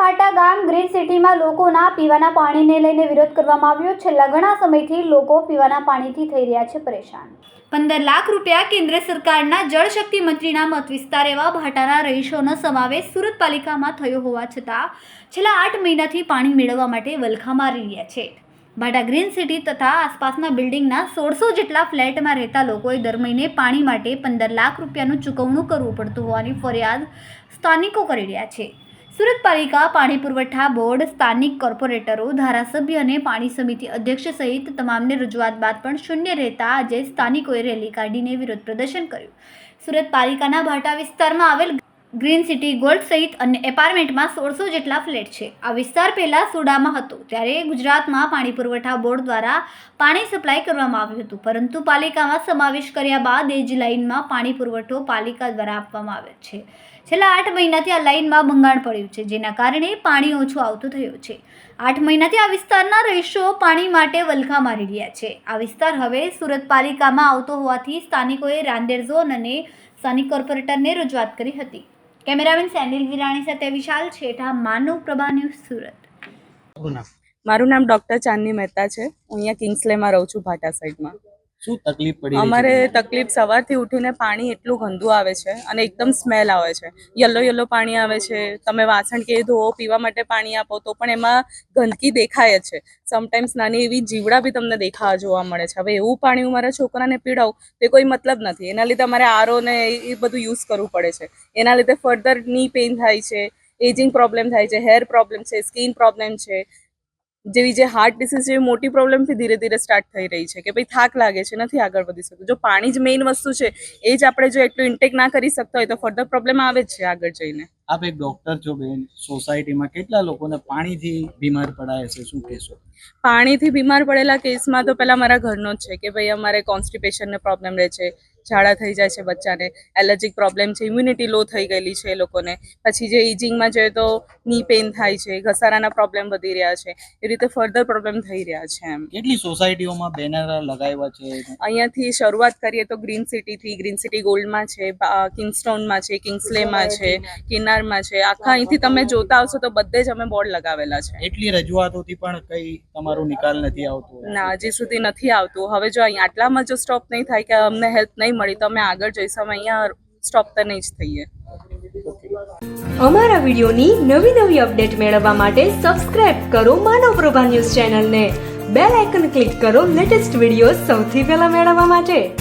ભાટા ગામ ગ્રીન સિટીમાં લોકોના પીવાના પાણીને લઈને વિરોધ કરવામાં આવ્યો. છેલ્લા ઘણા સમયથી લોકો પીવાના પાણીથી થઈ રહ્યા છે પરેશાન. પંદર લાખ રૂપિયા કેન્દ્ર સરકારના જળશક્તિ મંત્રીના મત વિસ્તાર એવા ભાટાના રહીશોનો સમાવેશ સુરત પાલિકામાં થયો હોવા છતાં છેલ્લા આઠ મહિનાથી પાણી મેળવવા માટે વલખા મારી રહ્યા છે. ભાટા ગ્રીન સિટી તથા આસપાસના બિલ્ડિંગના સોળસો જેટલા ફ્લેટમાં રહેતા લોકોએ દર મહિને પાણી માટે પંદર લાખ રૂપિયાનું ચૂકવણું કરવું પડતું હોવાની ફરિયાદ સ્થાનિકો કરી રહ્યા છે. સુરત પાલિકા પાણી પુરવઠા બોર્ડ, સ્થાનિક કોર્પોરેટરો, ધારાસભ્ય અને પાણી સમિતિ અધ્યક્ષ સહિત તમામને રજૂઆત બાદ પણ શૂન્ય રહેતા આજે સ્થાનિકોએ રેલી કાઢીને વિરોધ પ્રદર્શન કર્યું. સુરત પાલિકાના ભાટા વિસ્તારમાં આવેલ ગ્રીન સિટી ગોલ્ડ સહિત અન્ય એપાર્ટમેન્ટમાં સોળસો જેટલા ફ્લેટ છે. આ વિસ્તાર પહેલાં સોડામાં હતો, ત્યારે ગુજરાતમાં પાણી પુરવઠા બોર્ડ દ્વારા પાણી સપ્લાય કરવામાં આવ્યું હતું. પરંતુ પાલિકામાં સમાવેશ કર્યા બાદ એ જ લાઇનમાં પાણી પુરવઠો પાલિકા દ્વારા આપવામાં આવે છે. છેલ્લા આઠ મહિનાથી આ લાઇનમાં ભંગાણ પડ્યું છે, જેના કારણે પાણી ઓછું આવતું થયું છે. આઠ મહિનાથી આ વિસ્તારના રહીશો પાણી માટે વલખા મારી રહ્યા છે. આ વિસ્તાર હવે સુરત પાલિકામાં આવતો હોવાથી સ્થાનિકોએ રાંદેર ઝોન અને સ્થાનિક કોર્પોરેટરને રજૂઆત કરી હતી. કેમેરામેન સેનિલ વિરાણી સાથે વિશાલ છેઠા માનવ પ્રભા ન્યૂઝ સુરત. મારું નામ. ડોક્ટર ચાંદની મહેતા છે. હું અહીંયા કિંગ્સલેમાં રહું છું ભાટા સાઈડમાં. શું તકલીફ પડી અમારે તકલીફ સવારથી ઉઠીને પાણી એટલું ગંદુ આવે છે અને એકદમ સ્મેલ આવે છે. યલો યલો પાણી આવે છે. તમે વાસણ કે ધોવો પીવા માટે પાણી આપો તો પણ એમાં ગંદકી દેખાય છે. સમટાઈમ્સ નાની એવી જીવડા બી તમને દેખાવા જોવા મળે છે. હવે એવું પાણી હું મારા છોકરાને પીડાવું તે કોઈ મતલબ નથી. એના લીધે અમારે આરો ને એ બધું યુઝ કરવું પડે છે. એના લીધે ફર્ધરની પેઇન થાય છે એજિંગ પ્રોબ્લેમ થાય છે હેર પ્રોબ્લેમ છે સ્કિન પ્રોબ્લેમ છે. જેવી જે હાર્ટ ડિસીઝ જેવી મોટી પ્રોબ્લેમથી ધીરે ધીરે સ્ટાર્ટ થઈ રહી છે કે ભાઈ થાક લાગે છે નથી આગળ વધી શકતું. જો પાણી જ મેઇન વસ્તુ છે એ જ આપણે જો એટલું ઇન્ટેક ના કરી શકતા હોય તો ફર્ધર પ્રોબ્લેમ આવે જ છે આગળ જઈને. આપ એક ડોક્ટર છો બેન સોસાયટીમાં કેટલા લોકોને પાણીથી બીમાર પડાય છે શું કહેશો? પાણીથી બીમાર પડેલા કેસમાં તો પહેલા મારા ઘરનો જ છે કે ભાઈ અમારે કોન્સ્ટિપેશનનો પ્રોબ્લેમ રહે છે ઝાડા થઈ જાય છે બચ્ચાને એલર્જીક પ્રોબ્લેમ છે ઇમ્યુનિટી લો થઈ ગયેલી છે એ લોકોને. પછી જે ઇજિંગમાં જોઈએ તો ની પેઇન થાય છે ઘસારાના પ્રોબ્લેમ વધી રહ્યા છે એ રીતે ફર્ધર પ્રોબ્લેમ થઈ રહ્યા છે એમ. કેટલી સોસાયટીઓમાં બેનર લગાવ્યા છે? અહીંયાથી શરૂઆત કરીએ તો ગ્રીન સિટીથી ગ્રીન સિટી ગોલ્ડમાં છે કિંગસ્ટોનમાં છે કિંગ્સલેમાં છે કિનારમાં છે આખા અહીંથી તમે જોતા આવશો તો બધે જ અમે બોર્ડ લગાવેલા છે. એટલી રજૂઆતોથી પણ કઈ તમારો નિકાલ નથી આવતો? ના હજી સુધી નથી આવતું. હવે જો અહીં આટલામાં જો સ્ટોપ નહીં થાય કે અમને હેલ્પ નહીં મળી તો અમે આગળ જઈશું. અહીંયા સ્ટોપ તો નહીં જ થઈએ. અમારા વિડિયોની નવી નવી અપડેટ મેળવવા માટે સબસ્ક્રાઇબ કરો માનવ પ્રભા ન્યૂઝ ચેનલને. બેલ આઇકન ક્લિક કરો લેટેસ્ટ વીડિયો સૌથી પહેલા મેળવવા માટે.